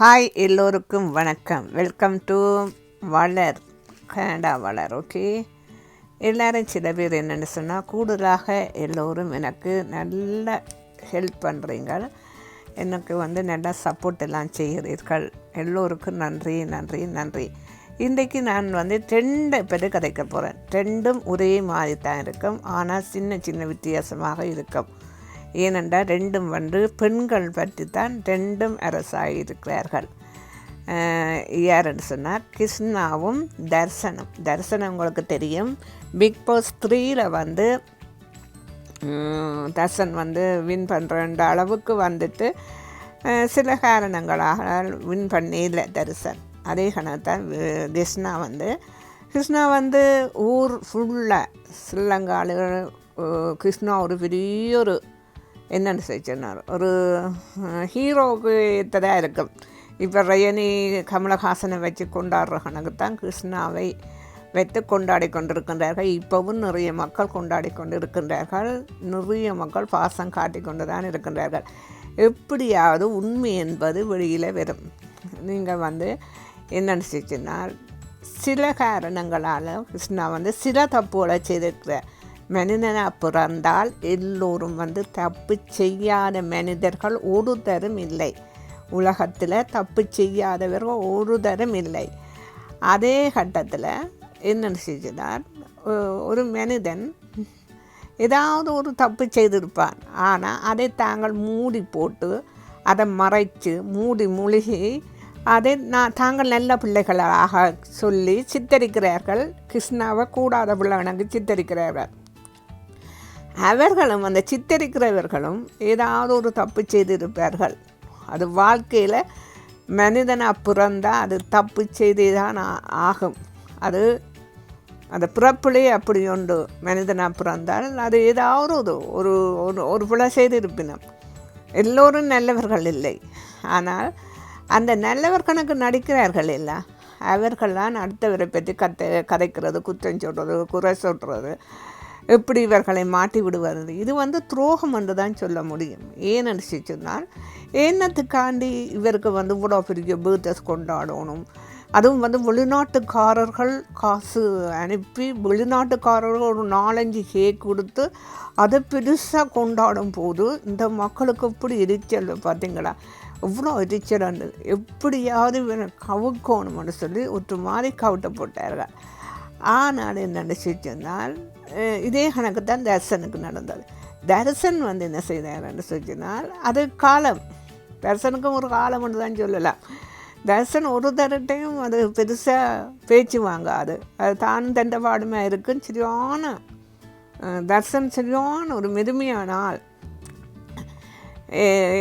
Hi எல்லோருக்கும் வணக்கம். Welcome to Valar Canada Valar okay எல்லோரும் சில பேர் என்னென்னு சொன்னால் கூடுதலாக எல்லோரும் எனக்கு நல்ல ஹெல்ப் பண்ணுறீங்க எனக்கு வந்து நல்லா சப்போர்ட் எல்லாம் செய்கிறீர்கள். எல்லோருக்கும் நன்றி நன்றி நன்றி. இன்றைக்கு நான் வந்து ரெண்டு பேர் கதைக்க போகிறேன் ரெண்டும் ஒரே மாதிரி தான் இருக்கும். ஆனால் சின்ன சின்ன வித்தியாசமாக இருக்கும். ஏனென்றால் ரெண்டும் வந்து பெண்கள் பற்றி தான் ரெண்டும் அரசாகி இருக்கிறார்கள் யாருன்னு சொன்னால் கிருஷ்ணாவும் தர்சனம். தர்சனம் உங்களுக்கு தெரியும். பிக் பாஸ் த்ரீயில் வந்து தர்சன் வந்து வின் பண்ணுற அளவுக்கு வந்துட்டு சில காரணங்களாக வின் பண்ணல தரிசன். அதே கணத்தான் கிருஷ்ணா வந்து. கிருஷ்ணா வந்து ஊர் ஃபுல்லாக ஸ்ரீலங்காவில் கிருஷ்ணா ஒரு பெரிய ஒரு என்னென்னு சொன்னார் ஒரு ஹீரோவுக்கு ஏற்றதாக இருக்கும் இப்போ ரயனி கமலஹாசனை வச்சு கொண்டாடுற கணக்கு தான் கிருஷ்ணாவை வைத்து கொண்டாடி கொண்டிருக்கின்றார்கள். இப்போவும் நிறைய மக்கள் கொண்டாடி கொண்டு இருக்கின்றார்கள் நிறைய மக்கள் பாசம் காட்டி கொண்டு தான் இருக்கின்றார்கள். எப்படியாவது உண்மை என்பது வெளியில் வரும். நீங்கள் வந்து என்ன நினச்சிச்சுன்னா சில காரணங்களால் கிருஷ்ணா வந்து சில தப்புகளை செய்திருக்கிறார். மனிதனாக பிறந்தால் எல்லோரும் வந்து தப்பு செய்யாத மனிதர்கள் ஒரு தரும் இல்லை. உலகத்தில் தப்பு செய்யாதவர்கள் ஒரு தரும் இல்லை. அதே கட்டத்தில் என்ன செஞ்சினார் ஒரு மனிதன் ஏதாவது ஒரு தப்பு செய்திருப்பான். ஆனால் அதை தாங்கள் மூடி போட்டு அதை மறைச்சு மூடி மூழ்கி அதை நான் தாங்கள் நல்ல பிள்ளைகளாக சொல்லி சித்தரிக்கிறார்கள். கிருஷ்ணாவை கூடாத பிள்ளைவனுக்கு சித்தரிக்கிறார்கள். அவர்களும் அந்த சித்தரிக்கிறவர்களும் ஏதாவது ஒரு தப்பு செய்திருப்பார்கள். அது வாழ்க்கையில் மனிதனாக பிறந்தால் அது தப்பு செய்தே தான் ஆ- ஆகும். அது அந்த பிறப்பிலே அப்படி உண்டு. மனிதனாக பிறந்தால் அது ஏதாவது ஒரு ஒரு ஒரு ஒரு பிழை செய்திருப்பினும். எல்லோரும் நல்லவர்கள் இல்லை. ஆனால் அந்த நல்லவர் கணக்கு நடிக்கிறார்கள் இல்லை? அவர்கள் தான் அடுத்தவரை பற்றி கத்த கதைக்கிறது குற்றம் சொல்கிறது குறை சொல்கிறது எப்படி இவர்களை மாட்டி விடுவது? இது வந்து துரோகம் என்று தான் சொல்ல முடியும். ஏன்னு சொன்னால் என்னத்துக்காண்டி இவருக்கு வந்து இவ்வளோ பெரிய பர்த்டேஸ் கொண்டாடணும். அதுவும் வந்து வெளிநாட்டுக்காரர்கள் காசு அனுப்பி வெளிநாட்டுக்காரர்கள் ஒரு நாலஞ்சு கேக் கொடுத்து அதை பெருசாக கொண்டாடும் போது இந்த மக்களுக்கு எப்படி எரிச்சல் பார்த்தீங்களா? எவ்வளோ எரிச்சல் இருந்தது எப்படியாவது இவனை கவுக்கணும்னு சொல்லி ஒரு மாதிரி கவுட்ட போட்டார்கள் ஆனால் என்ன நினச்சிச்சென்னால் இதே கணக்கு தான் தர்சனுக்கு நடந்தது. தர்சன் வந்து என்ன செய்தார்னு சொன்னால் அது காலம். தர்சனுக்கும் ஒரு காலம் ஒன்று தான் சொல்லலாம். தர்சன் ஒரு தரட்டையும் அது பெருசாக பேச்சு வாங்காது. அது தான் தண்டபாடுமே இருக்கும் சரியான தரிசன் தர்சன் சரியான ஒரு மெருமையான ஆள்.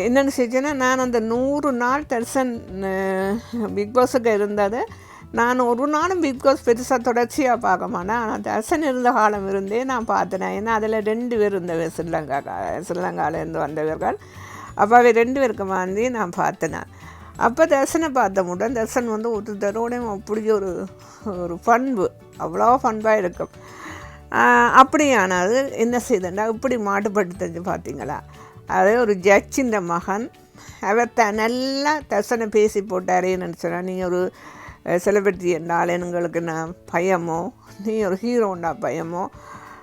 என்னென்னு செஞ்சேன்னா நான் அந்த நூறு நாள் தர்சன் பிக் பாஸுக்கு இருந்தது. நான் ஒரு நாளும் பிக் பாஸ் பெருசாக தொடர்ச்சியாக பார்க்க மாட்டேன். ஆனால் தர்சன் இருந்த காலம் இருந்தே நான் பார்த்தேன் ஏன்னா அதில் ரெண்டு பேர் இருந்தவர் ஸ்ரீலங்கா ஸ்ரீலங்காவிலேருந்து வந்தவர்கள். அப்போ ரெண்டு பேருக்கு மாந்தி நான் பார்த்தேன் அப்போ தர்சனை பார்த்தமுடன் தர்சன் வந்து ஒரு தரோட அப்படி ஒரு ஒரு பண்பு. அவ்வளோ பண்பாக இருக்கும். அப்படியானது என்ன செய்தண்டா இப்படி மாட்டுப்படுத்தது பார்த்தீங்களா? அது ஒரு ஜட்ஜின் மகன். அவர் த நல்லா தர்சனை பேசி போட்டாரேன்னு சொன்னால் நீங்கள் ஒரு செலிபிரிட்டி என்றால் எங்களுக்கு நான் பயமோ? நீ ஒரு ஹீரோண்டா பயமோ?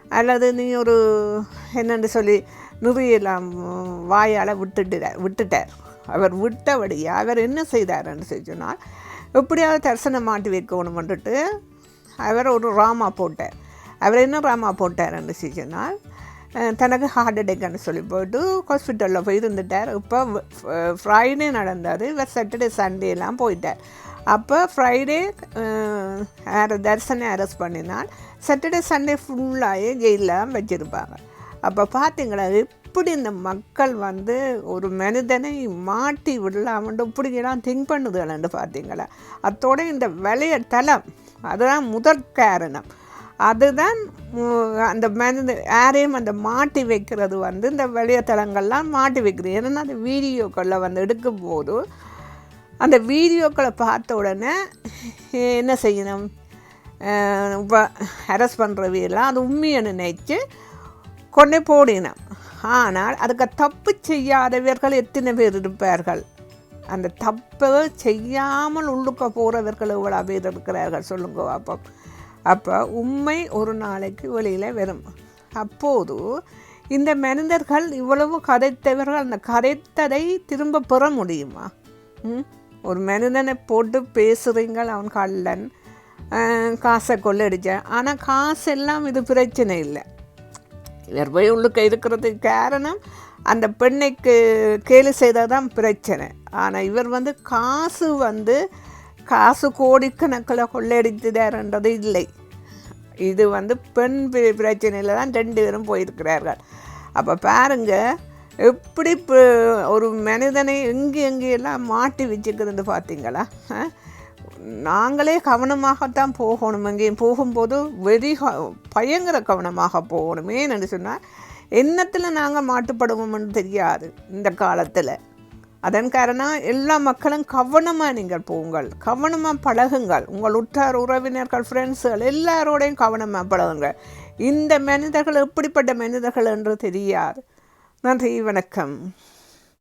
அல்லது நீ ஒரு என்னென்னு சொல்லி நுறியெல்லாம் வாயால் விட்டுட்டு விட்டுட்டார். அவர் விட்டபடியாக அவர் என்ன செய்தார்ன்னு சொல்லி சொன்னால் எப்படியாவது தரிசனம் மாட்டி வைக்கணும் வந்துட்டு அவர் ஒரு ராமா போட்டார். அவர் என்ன ராமா போட்டார்ன்னு சொல்லி சொன்னால் தனக்கு ஹார்ட் அட்டாக்னு சொல்லி போயிட்டு ஹாஸ்பிட்டலில் போய் இருந்துட்டார். இப்போ ஃப்ரைடே நடந்தார் இவர் சாட்டர்டே சண்டேலாம் போயிட்டார். அப்போ ஃப்ரைடே தர்சனை அரெஸ்ட் பண்ணினால் சாட்டர்டே சண்டே ஃபுல்லாகவே ஜெயிலில் வச்சுருப்பாங்க. அப்போ பார்த்தீங்களா எப்படி இந்த மக்கள் வந்து ஒரு மனிதனை மாட்டி விடலாம்னு இப்படியெல்லாம் திங்க் பண்ணுதுகளேன்னு பார்த்தீங்களா? அத்தோடு இந்த விளைய தளம் அதுதான் முதற் காரணம். அதுதான் அந்த மருந்து யாரையும் அந்த மாட்டி வைக்கிறது வந்து இந்த விளையத்தளங்கள்லாம் மாட்டி வைக்கிறது. ஏன்னா அந்த வீடியோக்களில் வந்து எடுக்கும்போது அந்த வீடியோக்களை பார்த்த உடனே என்ன செய்யணும்? இப்போ அரெஸ்ட் பண்ணுறவையெல்லாம் அது உண்மையை நினைச்சு கொண்டே போடினோம் ஆனால் அதுக்கு தப்பு செய்யாதவர்கள் எத்தனை பேர் இருப்பார்கள்? அந்த தப்பை செய்யாமல் உள்ளுக்க போகிறவர்கள் எவ்வளோ பேர் இருக்கிறார்கள்? சொல்லுங்க அப்போ அப்போ உண்மை ஒரு நாளைக்கு வெளியில் வரும் அப்போது இந்த மனிதர்கள் இவ்வளவு கதைத்தவர்கள் அந்த கதைத்ததை திரும்ப பெற முடியுமா? ஒரு மனிதனை போட்டு பேசுகிறீங்கள் அவன் கள்ளன். காசை கொள்ளடிச்சேன் ஆனால் காசெல்லாம் இது பிரச்சனை இல்லை. இவர் போய் உள்ளுக்க இருக்கிறதுக்கு காரணம் அந்த பெண்ணைக்கு கேலி செய்ததான் பிரச்சனை. ஆனால் இவர் வந்து காசு வந்து காசு கோடிக்கணக்கில் கொள்ளையடித்தார்ன்றது இல்லை. இது வந்து பெண் பி- பிரச்சனையில் தான் ரெண்டு பேரும் போயிருக்கிறார்கள். அப்போ பாருங்கள் எப்படி இப்போ ஒரு மனிதனை எங்கே எங்கேயெல்லாம் மாட்டி வச்சுக்கிறது பார்த்தீங்களா? நாங்களே கவனமாகத்தான் போகணும். எங்கேயும் போகும்போது வெறி பயங்கர கவனமாக போகணும் ஏன்னு சொன்னால் என்னத்தில் நாங்கள் மாட்டுப்படுவோம்னு தெரியாது இந்த காலத்தில். அதன் காரணம் எல்லா மக்களும் கவனமாக நீங்கள் போங்கள் கவனமாக பழகுங்கள். உங்கள் உற்றார் உறவினர்கள் ஃப்ரெண்ட்ஸுகள் எல்லாரோடையும் கவனமாக பழகுங்கள். இந்த மனிதர்கள் எப்படிப்பட்ட மனிதர்கள் என்று தெரியாது. நன்றி வணக்கம்.